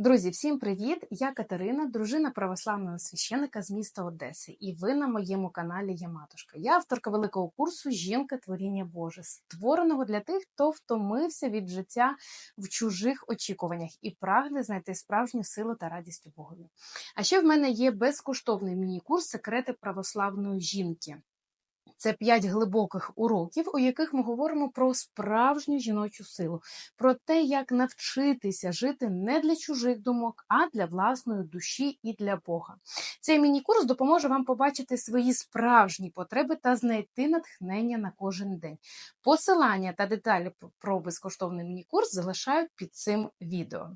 Друзі, всім привіт! Я Катерина, дружина православного священика з міста Одеси, і ви на моєму каналі Я Матушка. Я авторка великого курсу Жінка Творіння Боже, створеного для тих, хто втомився від життя в чужих очікуваннях і прагне знайти справжню силу та радість у Богові. А ще в мене є безкоштовний міні-курс Секрети православної жінки. Це п'ять глибоких уроків, у яких ми говоримо про справжню жіночу силу, про те, як навчитися жити не для чужих думок, а для власної душі і для Бога. Цей міні-курс допоможе вам побачити свої справжні потреби та знайти натхнення на кожен день. Посилання та деталі про безкоштовний міні-курс залишаю під цим відео.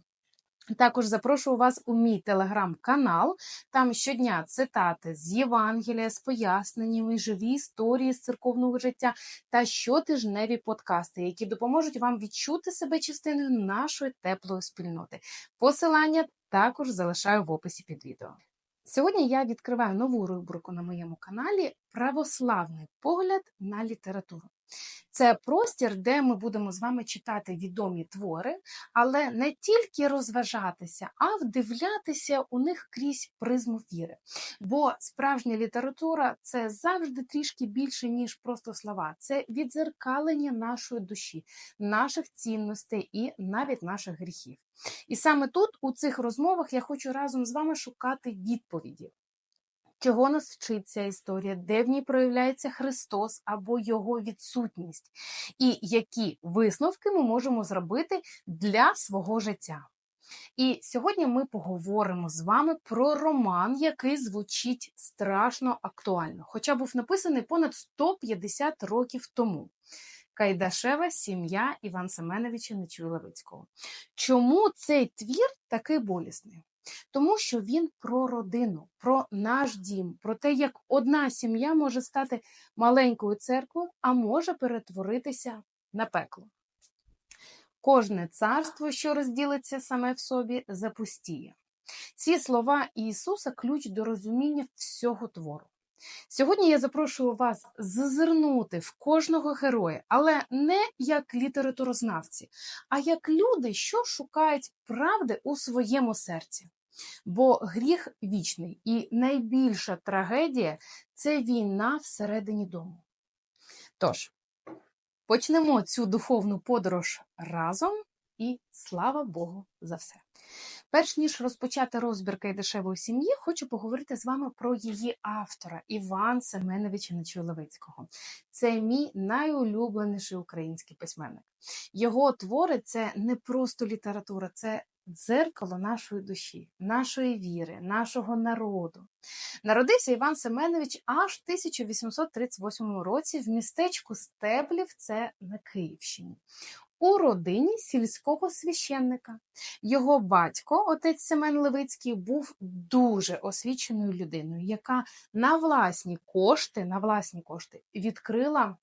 Також запрошую вас у мій телеграм-канал. Там щодня цитати з Євангелія, з поясненнями, живі історії з церковного життя та щотижневі подкасти, які допоможуть вам відчути себе частиною нашої теплої спільноти. Посилання також залишаю в описі під відео. Сьогодні я відкриваю нову рубрику на моєму каналі Православний погляд на літературу. Це простір, де ми будемо з вами читати відомі твори, але не тільки розважатися, а вдивлятися у них крізь призму віри. Бо справжня література це завжди трішки більше, ніж просто слова. Це відзеркалення нашої душі, наших цінностей і навіть наших гріхів. І саме тут, у цих розмовах, я хочу разом з вами шукати відповіді. Чого нас вчить ця історія, де в ній проявляється Христос або Його відсутність, і які висновки ми можемо зробити для свого життя. І сьогодні ми поговоримо з вами про роман, який звучить страшно актуально, хоча був написаний понад 150 років тому. Кайдашева сім'я Іван Семеновича Нечуй-Левицького. Чому цей твір такий болісний? Тому що він про родину, про наш дім, про те, як одна сім'я може стати маленькою церквою, а може перетворитися на пекло. Кожне царство, що розділиться саме в собі, запустіє. Ці слова Ісуса ключ до розуміння всього твору. Сьогодні я запрошую вас зазирнути в кожного героя, але не як літературознавці, а як люди, що шукають правди у своєму серці. Бо гріх вічний і найбільша трагедія це війна всередині дому. Тож, почнемо цю духовну подорож разом і слава Богу за все. Перш ніж розпочати розбір Кайдашевої сім'ї, хочу поговорити з вами про її автора Іван Семеновича Нечуйловицького. Це мій найулюбленіший український письменник. Його твори це не просто література, це дзеркало нашої душі, нашої віри, нашого народу. Народився Іван Семенович аж в 1838 році в містечку Стеблів, це на Київщині у родині сільського священника. Його батько, отець Семен Левицький, був дуже освіченою людиною, яка на власні кошти, на власні кошти відкрила.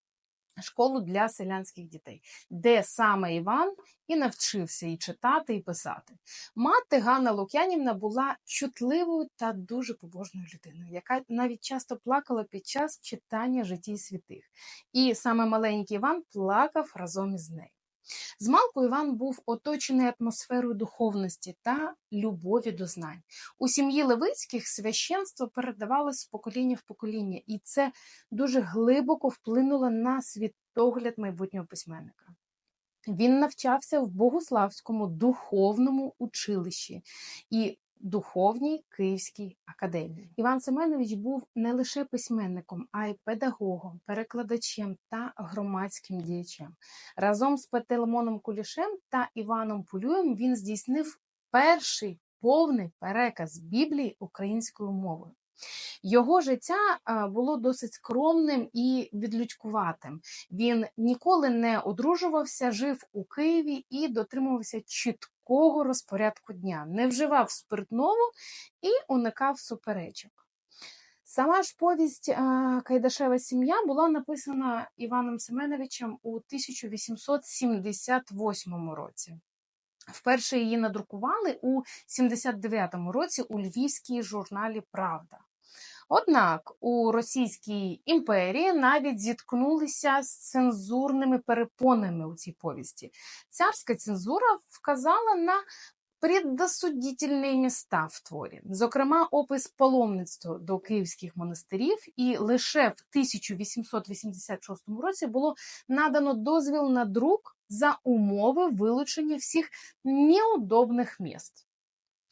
Школу для селянських дітей, де саме Іван і навчився і читати, і писати. Мати Ганна Лук'янівна була чутливою та дуже побожною людиною, яка навіть часто плакала під час читання житті святих. І саме маленький Іван плакав разом із нею. Змалку Іван був оточений атмосферою духовності та любові до знань. У сім'ї Левицьких священство передавалось з покоління в покоління, і це дуже глибоко вплинуло на світогляд майбутнього письменника. Він навчався в Богославському духовному училищі і Духовній Київській академії. Іван Семенович був не лише письменником, а й педагогом, перекладачем та громадським діячем. Разом з Петелемоном Кулішем та Іваном Пулюєм він здійснив перший повний переказ Біблії українською мовою. Його життя було досить скромним і відлюдькуватим. Він ніколи не одружувався, жив у Києві і дотримувався чіткого розпорядку дня, не вживав спиртного і уникав суперечок. Сама ж повість Кайдашева сім'я була написана Іваном Семеновичем у 1878 році. Вперше її надрукували у 79-му році у львівській журналі Правда. Однак у Російській імперії навіть зіткнулися з цензурними перепонами у цій повісті. Царська цензура вказала на предосудительні міста в творі, зокрема, опис паломництва до київських монастирів, і лише в 1886 році було надано дозвіл на друк за умови вилучення всіх неудобних міст.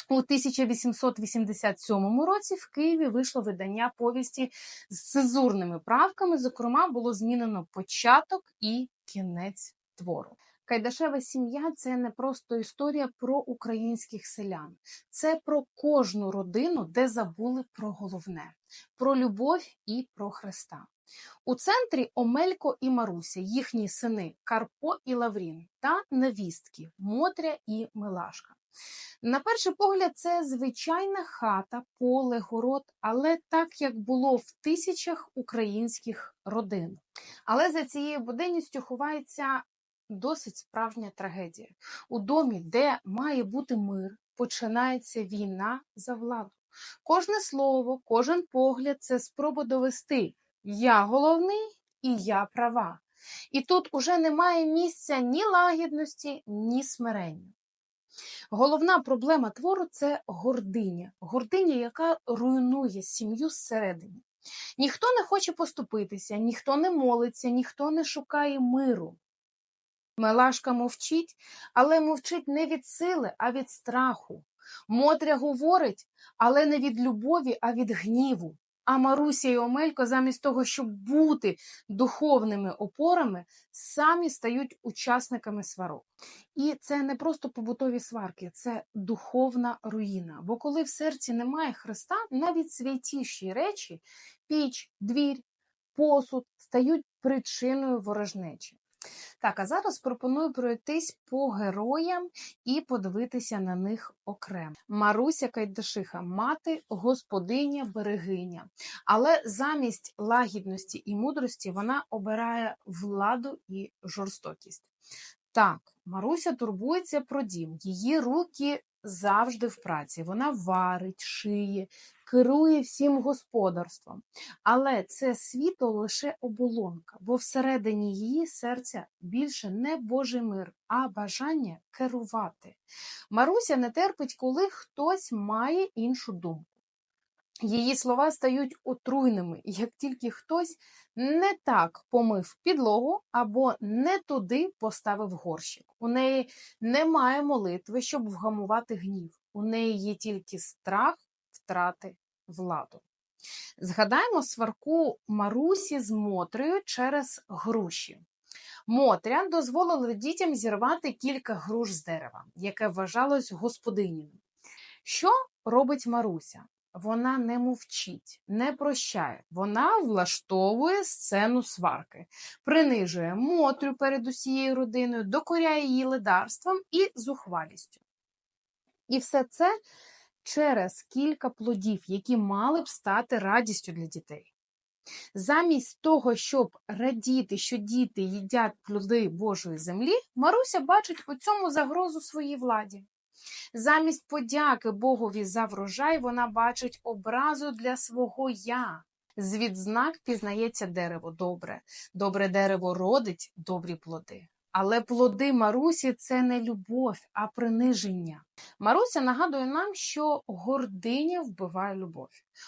У 1887 році в Києві вийшло видання повісті з цезурними правками. Зокрема, було змінено початок і кінець твору. Кайдашева сім'я це не просто історія про українських селян, це про кожну родину, де забули про головне, про любов і про Христа. У центрі Омелько і Маруся, їхні сини Карпо і Лаврін та невістки Мотря і Милашка. На перший погляд, це звичайна хата, поле, город, але так як було в тисячах українських родин. Але за цією буденністю ховається досить справжня трагедія. У домі, де має бути мир, починається війна за владу. Кожне слово, кожен погляд це спроба довести я головний і я права. І тут уже немає місця ні лагідності, ні смирення. Головна проблема твору це гординя, гординя, яка руйнує сім'ю зсередині. Ніхто не хоче поступитися, ніхто не молиться, ніхто не шукає миру. Мелашка мовчить, але мовчить не від сили, а від страху. Мотря говорить, але не від любові, а від гніву. А Маруся і Омелько, замість того, щоб бути духовними опорами, самі стають учасниками сварок. І це не просто побутові сварки, це духовна руїна. Бо коли в серці немає Христа, навіть святіші речі, піч, двір, посуд стають причиною ворожнечі. Так, а зараз пропоную пройтись по героям і подивитися на них окремо. Маруся Кайдашиха, мати, господиня, берегиня. Але замість лагідності і мудрості вона обирає владу і жорстокість. Так, Маруся турбується про дім, її руки завжди в праці. Вона варить, шиє, керує всім господарством. Але це світло лише оболонка, бо всередині її серця більше не Божий мир, а бажання керувати. Маруся не терпить, коли хтось має іншу думку. Її слова стають отруйними, як тільки хтось не так помив підлогу або не туди поставив горщик. У неї немає молитви, щоб вгамувати гнів. У неї є тільки страх втрати владу. Згадаємо сварку Марусі з Мотрею через груші. Мотря дозволила дітям зірвати кілька груш з дерева, яке вважалось господиніним. Що робить Маруся? Вона не мовчить, не прощає. Вона влаштовує сцену сварки, принижує Мотрю перед усією родиною, докоряє її ледарством і зухвалістю. І все це через кілька плодів, які мали б стати радістю для дітей. Замість того, щоб радіти, що діти їдять плоди Божої землі, Маруся бачить у цьому загрозу своїй владі. Замість подяки Богові за врожай вона бачить образу для свого я. З відзнак пізнається дерево добре, добре дерево родить добрі плоди. Але плоди Марусі це не любов, а приниження. Маруся нагадує нам, що гординя вбиває любов.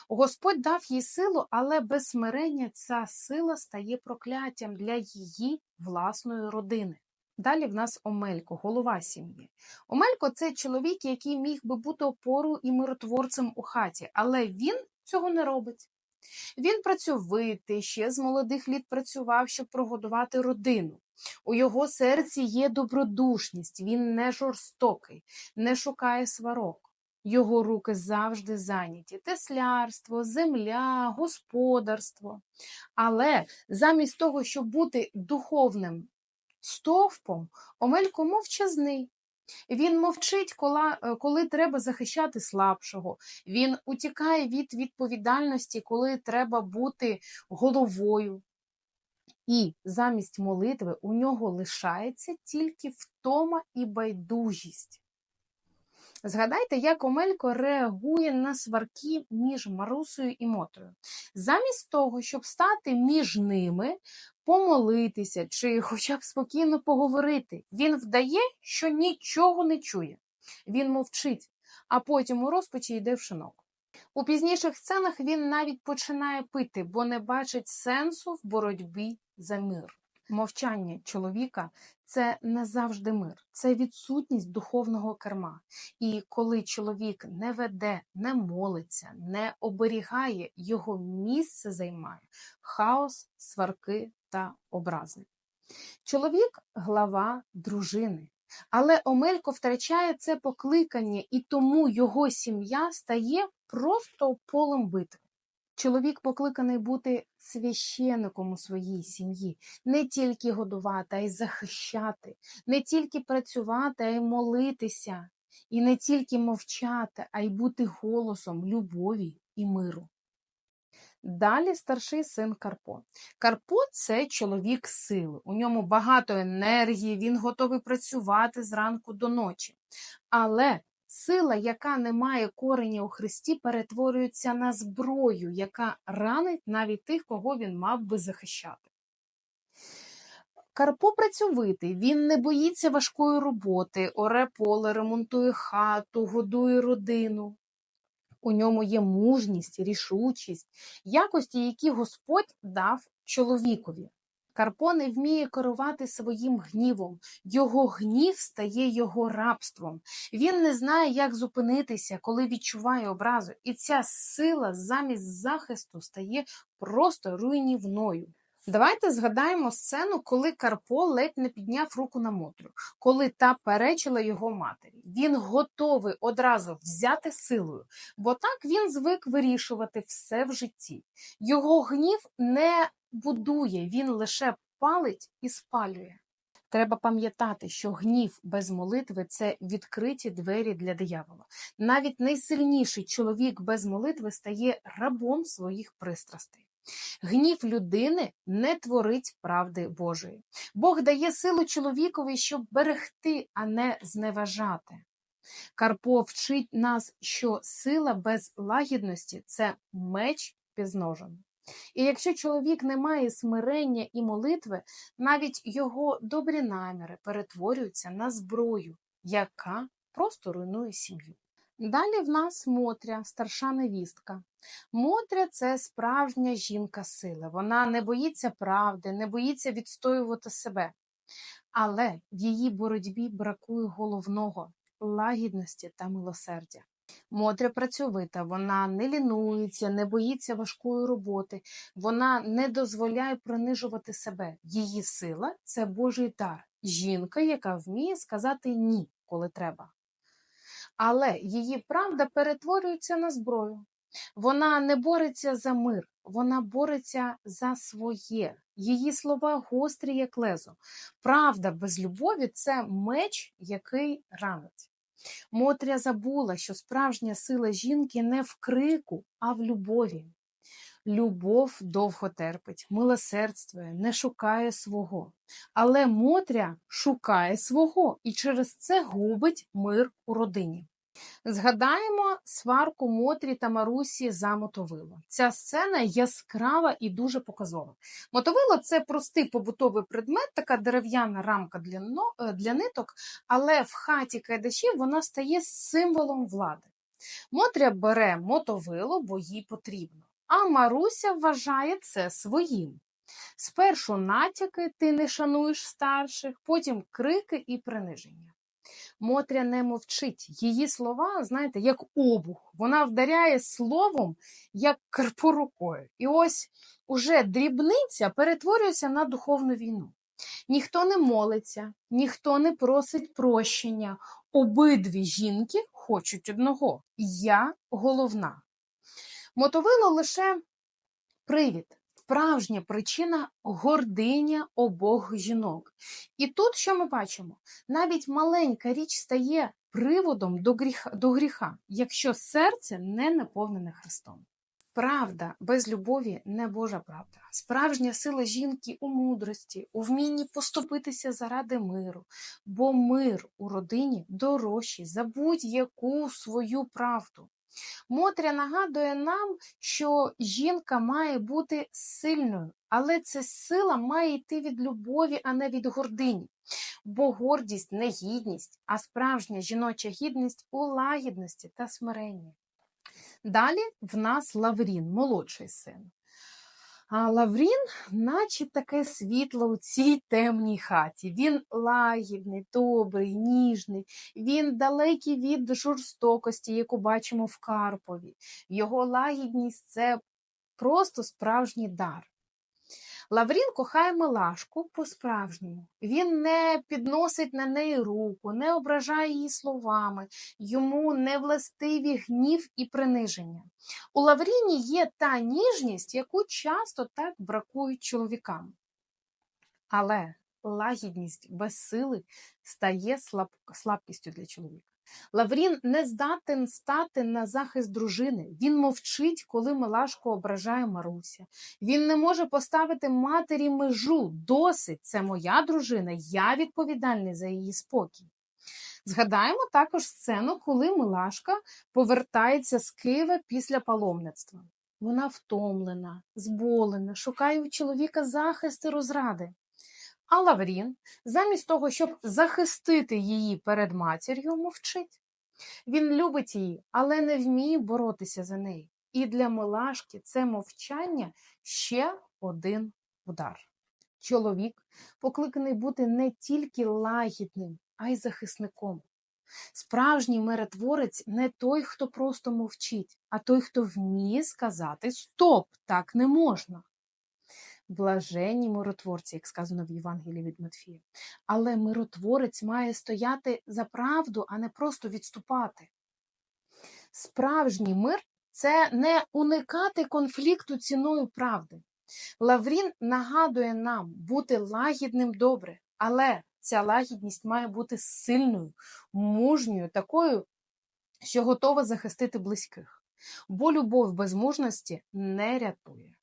Господь дав їй силу, але без смирення ця сила стає прокляттям для її власної родини. Далі в нас Омелько, голова сім'ї. Омелько це чоловік, який міг би бути опорою і миротворцем у хаті, але він цього не робить. Він працьовитий, ще з молодих літ працював, щоб прогодувати родину. У його серці є добродушність, він не жорстокий, не шукає сварок. Його руки завжди зайняті теслярство, земля, господарство. Але замість того, щоб бути духовним стовпом, Омелько мовчазний. Він мовчить, коли, коли треба захищати слабшого. Він утікає від відповідальності, коли треба бути головою. І замість молитви у нього лишається тільки втома і байдужість. Згадайте, як Омелько реагує на сварки між Марусою і Мотою. Замість того, щоб стати між ними, помолитися чи хоча б спокійно поговорити, він вдає, що нічого не чує. Він мовчить, а потім у розпачі йде в шинок. У пізніших сценах він навіть починає пити, бо не бачить сенсу в боротьбі за мир. Мовчання чоловіка це не завжди мир, це відсутність духовного керма. І коли чоловік не веде, не молиться, не оберігає, його місце займає хаос, сварки та образи. Чоловік глава дружини. Але Омелько втрачає це покликання, і тому його сім'я стає просто полем битви. Чоловік покликаний бути священником у своїй сім'ї, не тільки годувати, а й захищати, не тільки працювати, а й молитися, і не тільки мовчати, а й бути голосом любові і миру. Далі старший син Карпо. Карпо це чоловік сили. У ньому багато енергії, він готовий працювати зранку до ночі. Але сила, яка не має корення у Христі, перетворюється на зброю, яка ранить навіть тих, кого він мав би захищати. Карпо працьовитий, він не боїться важкої роботи, оре поле, ремонтує хату, годує родину. У ньому є мужність, рішучість, якості, які Господь дав чоловікові. Карпо не вміє керувати своїм гнівом, його гнів стає його рабством. Він не знає, як зупинитися, коли відчуває образу, і ця сила замість захисту стає просто руйнівною. Давайте згадаємо сцену, коли Карпо ледь не підняв руку на Мотрю, коли та перечила його матері. Він готовий одразу взяти силою, бо так він звик вирішувати все в житті. Його гнів не будує, він лише палить і спалює. Треба пам'ятати, що гнів без молитви це відкриті двері для диявола. Навіть найсильніший чоловік без молитви стає рабом своїх пристрастей. Гнів людини не творить правди Божої. Бог дає силу чоловікові, щоб берегти, а не зневажати. Карпо вчить нас, що сила без лагідності це меч пізножен. І якщо чоловік не має смирення і молитви, навіть його добрі наміри перетворюються на зброю, яка просто руйнує сім'ю. Далі в нас Мотря, старша невістка. Мотря це справжня жінка сили. Вона не боїться правди, не боїться відстоювати себе. Але в її боротьбі бракує головного лагідності та милосердя. Мотря працьовита, вона не лінується, не боїться важкої роботи, вона не дозволяє принижувати себе. Її сила це Божий дар, жінка, яка вміє сказати ні, коли треба. Але її правда перетворюється на зброю. Вона не бореться за мир, вона бореться за своє. Її слова гострі, як лезо. Правда без любові це меч, який ранить. Мотря забула, що справжня сила жінки не в крику, а в любові. Любов довго терпить, милосердствує, не шукає свого. Але Мотря шукає свого і через це губить мир у родині. Згадаємо сварку Мотрі та Марусі за мотовило. Ця сцена яскрава і дуже показова. Мотовило це простий побутовий предмет, така дерев'яна рамка для для ниток, але в хаті кайдачів вона стає символом влади. Мотря бере мотовило, бо їй потрібно, а Маруся вважає це своїм. Спершу натяки, ти не шануєш старших, потім крики і приниження. Мотря не мовчить. Її слова, знаєте, як обух. Вона вдаряє словом, як карпо рукою. І ось уже дрібниця перетворюється на духовну війну. Ніхто не молиться, ніхто не просить прощення. Обидві жінки хочуть одного. Я головна. Мотовило лише привід справжня причина гординя обох жінок. І тут що ми бачимо? Навіть маленька річ стає приводом до гріха, до гріха, якщо серце не наповнене Христом. Правда без любові не Божа правда. Справжня сила жінки у мудрості, у вмінні поступитися заради миру, бо мир у родині дорожчий за будь-яку свою правду. Мотря нагадує нам, що жінка має бути сильною, але ця сила має йти від любові, а не від гордині. Бо гордість не гідність, а справжня жіноча гідність у лагідності та смиренні. Далі в нас Лаврін, молодший син. А Лаврін, наче таке світло у цій темній хаті. Він лагідний, добрий, ніжний, він далекий від жорстокості, яку бачимо в Карпові. Його лагідність це просто справжній дар. Лаврін кохає Милашку по-справжньому. Він не підносить на неї руку, не ображає її словами, йому не властиві гнів і приниження. У Лавріні є та ніжність, яку часто так бракують чоловікам. Але лагідність без сили стає слаб... слабкістю для чоловіка. Лаврін не здатен стати на захист дружини. Він мовчить, коли Милашко ображає Маруся. Він не може поставити матері межу. Досить, це моя дружина, я відповідальний за її спокій. Згадаємо також сцену, коли Милашка повертається з Києва після паломництва. Вона втомлена, зболена, шукає у чоловіка захист і розради. А Лаврін, замість того, щоб захистити її перед матір'ю, мовчить. Він любить її, але не вміє боротися за неї. І для Милашки це мовчання ще один удар. Чоловік покликаний бути не тільки лагідним, а й захисником. Справжній миротворець не той, хто просто мовчить, а той, хто вміє сказати Стоп, так не можна блаженні миротворці, як сказано в Євангелії від Матфія. Але миротворець має стояти за правду, а не просто відступати. Справжній мир це не уникати конфлікту ціною правди. Лаврін нагадує нам бути лагідним добре, але ця лагідність має бути сильною, мужньою, такою, що готова захистити близьких. Бо любов без мужності не рятує.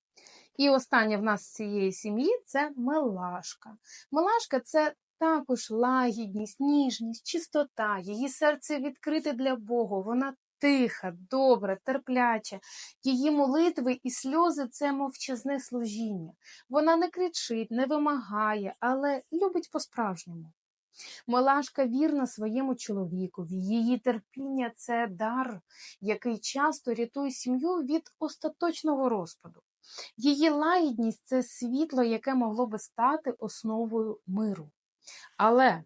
І останнє в нас з цієї сім'ї це Мелашка. Мелашка це також лагідність, ніжність, чистота, її серце відкрите для Бога. Вона тиха, добра, терпляча. Її молитви і сльози це мовчазне служіння. Вона не кричить, не вимагає, але любить по-справжньому. Малашка вірна своєму чоловікові, її терпіння це дар, який часто рятує сім'ю від остаточного розпаду. Її лагідність це світло, яке могло би стати основою миру. Але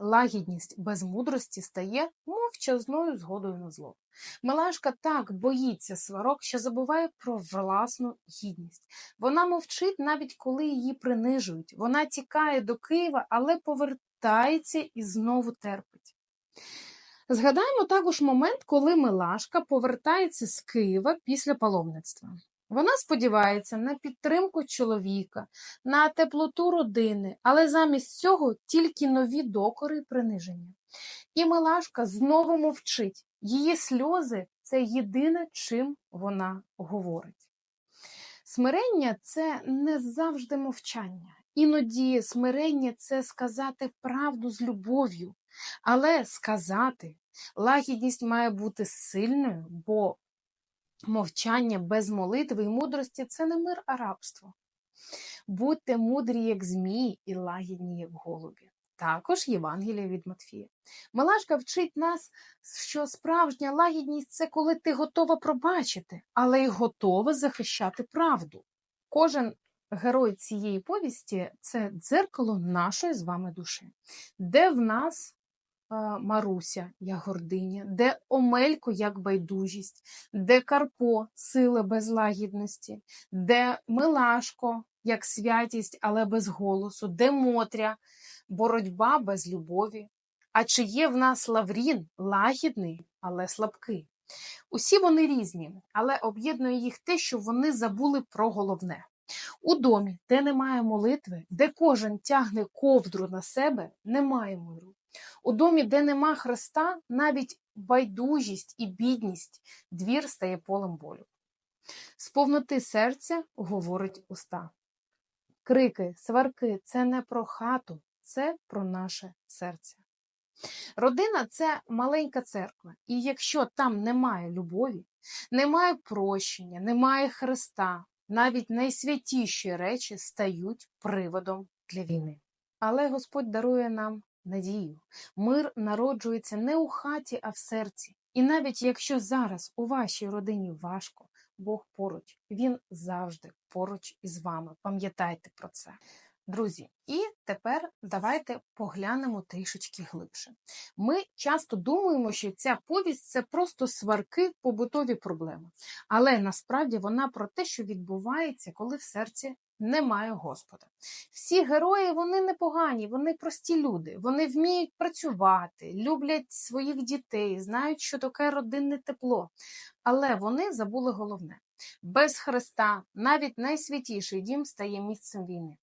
лагідність без мудрості стає мовчазною згодою на зло. Милашка так боїться сварок, що забуває про власну гідність. Вона мовчить навіть коли її принижують. Вона тікає до Києва, але повертається і знову терпить. Згадаємо також момент, коли Милашка повертається з Києва після паломництва. Вона сподівається на підтримку чоловіка, на теплоту родини, але замість цього тільки нові докори і приниження. І Милашка знову мовчить. Її сльози це єдине, чим вона говорить. Смирення це не завжди мовчання. Іноді смирення це сказати правду з любов'ю, але сказати лагідність має бути сильною, бо Мовчання без молитви і мудрості це не мир, а рабство. Будьте мудрі, як змії, і лагідні, як голубі. Також Євангелія від Матфія. Малашка вчить нас, що справжня лагідність це коли ти готова пробачити, але й готова захищати правду. Кожен герой цієї повісті це дзеркало нашої з вами душі, де в нас Маруся, як гординя, де Омелько як байдужість, де Карпо сила без лагідності, де Милашко як святість, але без голосу, де Мотря, боротьба без любові. А чи є в нас Лаврін лагідний, але слабкий? Усі вони різні, але об'єднує їх те, що вони забули про головне. У домі, де немає молитви, де кожен тягне ковдру на себе, немає миру. У домі, де нема Христа, навіть байдужість і бідність, двір стає полем болю. З повноти серця говорить уста. Крики, сварки це не про хату, це про наше серце. Родина це маленька церква, і якщо там немає любові, немає прощення, немає Христа, навіть найсвятіші речі стають приводом для війни. Але Господь дарує нам надію. Мир народжується не у хаті, а в серці. І навіть якщо зараз у вашій родині важко, Бог поруч, Він завжди поруч із вами. Пам'ятайте про це. Друзі, і тепер давайте поглянемо трішечки глибше. Ми часто думаємо, що ця повість це просто сварки, побутові проблеми. Але насправді вона про те, що відбувається, коли в серці немає Господа. Всі герої вони непогані, вони прості люди, вони вміють працювати, люблять своїх дітей, знають, що таке родинне тепло. Але вони забули головне: без Христа навіть найсвятіший дім стає місцем війни.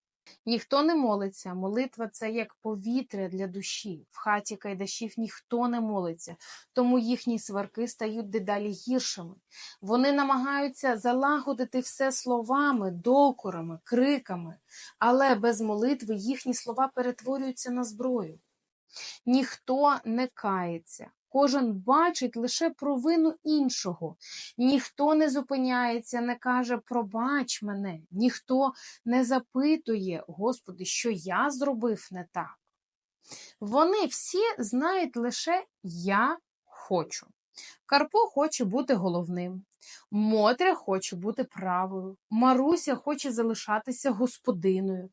Ніхто не молиться. Молитва це як повітря для душі. В хаті кайдашів ніхто не молиться, тому їхні сварки стають дедалі гіршими. Вони намагаються залагодити все словами, докорами, криками, але без молитви їхні слова перетворюються на зброю. Ніхто не кається. Кожен бачить лише провину іншого, ніхто не зупиняється, не каже пробач мене, ніхто не запитує, Господи, що я зробив не так. Вони всі знають лише я хочу. Карпо хоче бути головним, Мотря хоче бути правою, Маруся хоче залишатися господиною,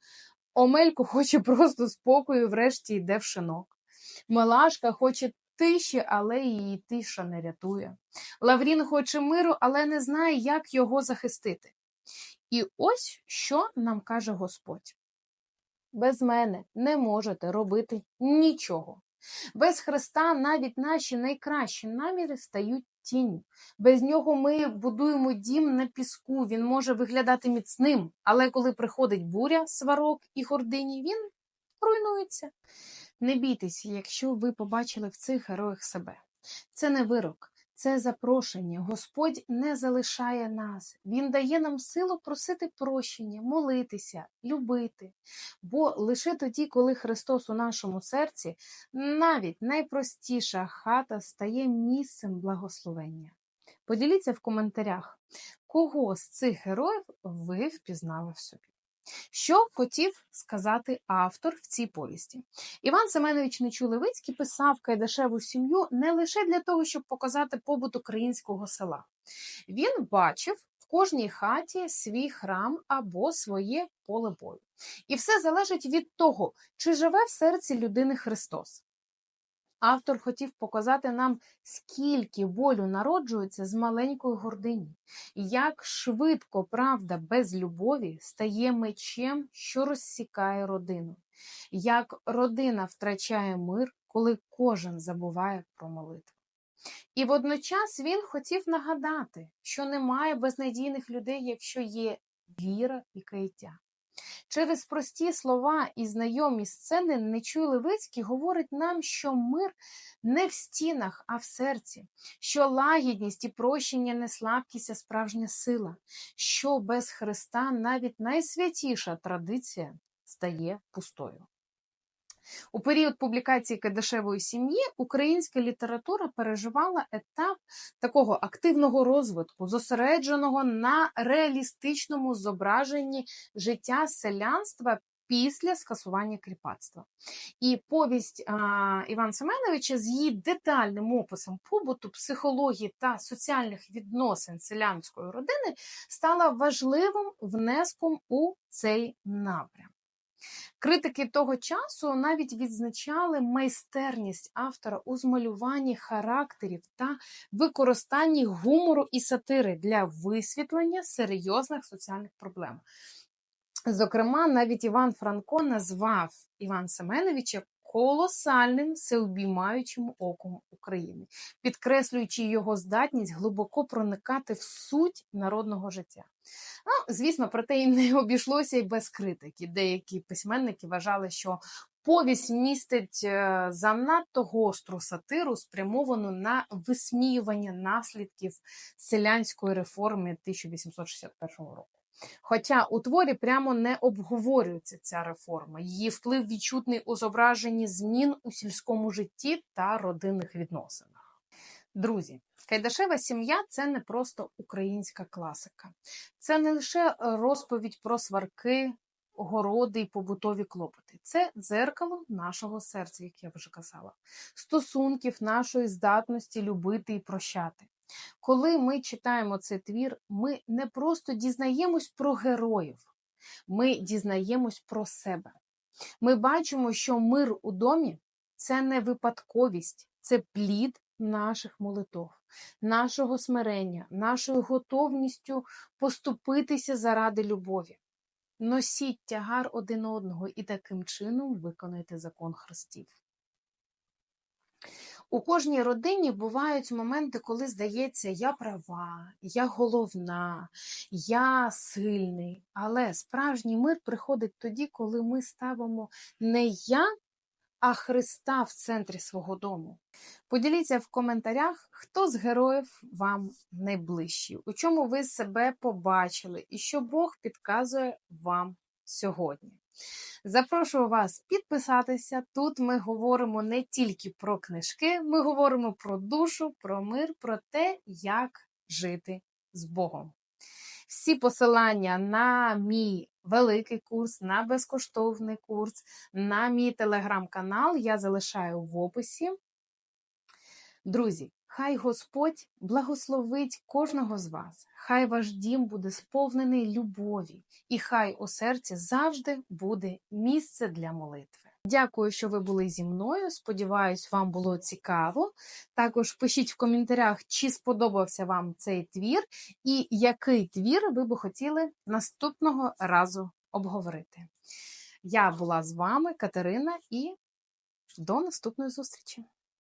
Омелько хоче просто спокою, врешті йде в шинок. Милашка хоче тиші, але її тиша не рятує. Лаврін хоче миру, але не знає, як його захистити. І ось що нам каже Господь: без мене не можете робити нічого. Без Христа навіть наші найкращі наміри стають тінню. Без нього ми будуємо дім на піску. Він може виглядати міцним, але коли приходить буря, сварок і гордині, він руйнується. Не бійтеся, якщо ви побачили в цих героях себе. Це не вирок, це запрошення. Господь не залишає нас. Він дає нам силу просити прощення, молитися, любити. Бо лише тоді, коли Христос у нашому серці, навіть найпростіша хата стає місцем благословення. Поділіться в коментарях, кого з цих героїв ви впізнали в собі. Що хотів сказати автор в цій повісті? Іван Семенович Нечулевицький писав Кайдашеву сім'ю не лише для того, щоб показати побут українського села. Він бачив в кожній хаті свій храм або своє поле бою. І все залежить від того, чи живе в серці людини Христос. Автор хотів показати нам, скільки болю народжується з маленької гордині, як швидко правда без любові стає мечем, що розсікає родину, як родина втрачає мир, коли кожен забуває про молитву. І водночас він хотів нагадати, що немає безнадійних людей, якщо є віра і каяття. Через прості слова і знайомі сцени Нечуй Левицький говорить нам, що мир не в стінах, а в серці, що лагідність і прощення не слабкість, а справжня сила, що без Христа навіть найсвятіша традиція стає пустою. У період публікації Кадешевої сім'ї українська література переживала етап такого активного розвитку, зосередженого на реалістичному зображенні життя селянства. Після скасування кріпацтва. І повість а, Івана Семеновича з її детальним описом побуту, психології та соціальних відносин селянської родини стала важливим внеском у цей напрям. Критики того часу навіть відзначали майстерність автора у змалюванні характерів та використанні гумору і сатири для висвітлення серйозних соціальних проблем. Зокрема, навіть Іван Франко назвав Іван Семеновича колосальним всеобіймаючим оком України, підкреслюючи його здатність глибоко проникати в суть народного життя. Ну, Звісно, проте і не обійшлося і без критики. Деякі письменники вважали, що повість містить е, занадто гостру сатиру, спрямовану на висміювання наслідків селянської реформи 1861 року. Хоча у творі прямо не обговорюється ця реформа, її вплив відчутний у зображенні змін у сільському житті та родинних відносинах. Друзі, Кайдашева сім'я це не просто українська класика, це не лише розповідь про сварки, городи і побутові клопоти. Це дзеркало нашого серця, як я вже казала, стосунків нашої здатності любити і прощати. Коли ми читаємо цей твір, ми не просто дізнаємось про героїв, ми дізнаємось про себе. Ми бачимо, що мир у домі це не випадковість, це плід наших молитов, нашого смирення, нашою готовністю поступитися заради любові. Носіть тягар один одного і таким чином виконуйте закон Христів. У кожній родині бувають моменти, коли здається, я права, я головна, я сильний. Але справжній мир приходить тоді, коли ми ставимо не я, а Христа в центрі свого дому. Поділіться в коментарях, хто з героїв вам найближчий, у чому ви себе побачили і що Бог підказує вам сьогодні. Запрошую вас підписатися. Тут ми говоримо не тільки про книжки, ми говоримо про душу, про мир, про те, як жити з Богом. Всі посилання на мій великий курс, на безкоштовний курс, на мій телеграм-канал я залишаю в описі. Друзі, хай Господь благословить кожного з вас, хай ваш дім буде сповнений любові, і хай у серці завжди буде місце для молитви. Дякую, що ви були зі мною. Сподіваюсь, вам було цікаво. Також пишіть в коментарях, чи сподобався вам цей твір, і який твір ви би хотіли наступного разу обговорити. Я була з вами, Катерина, і до наступної зустрічі!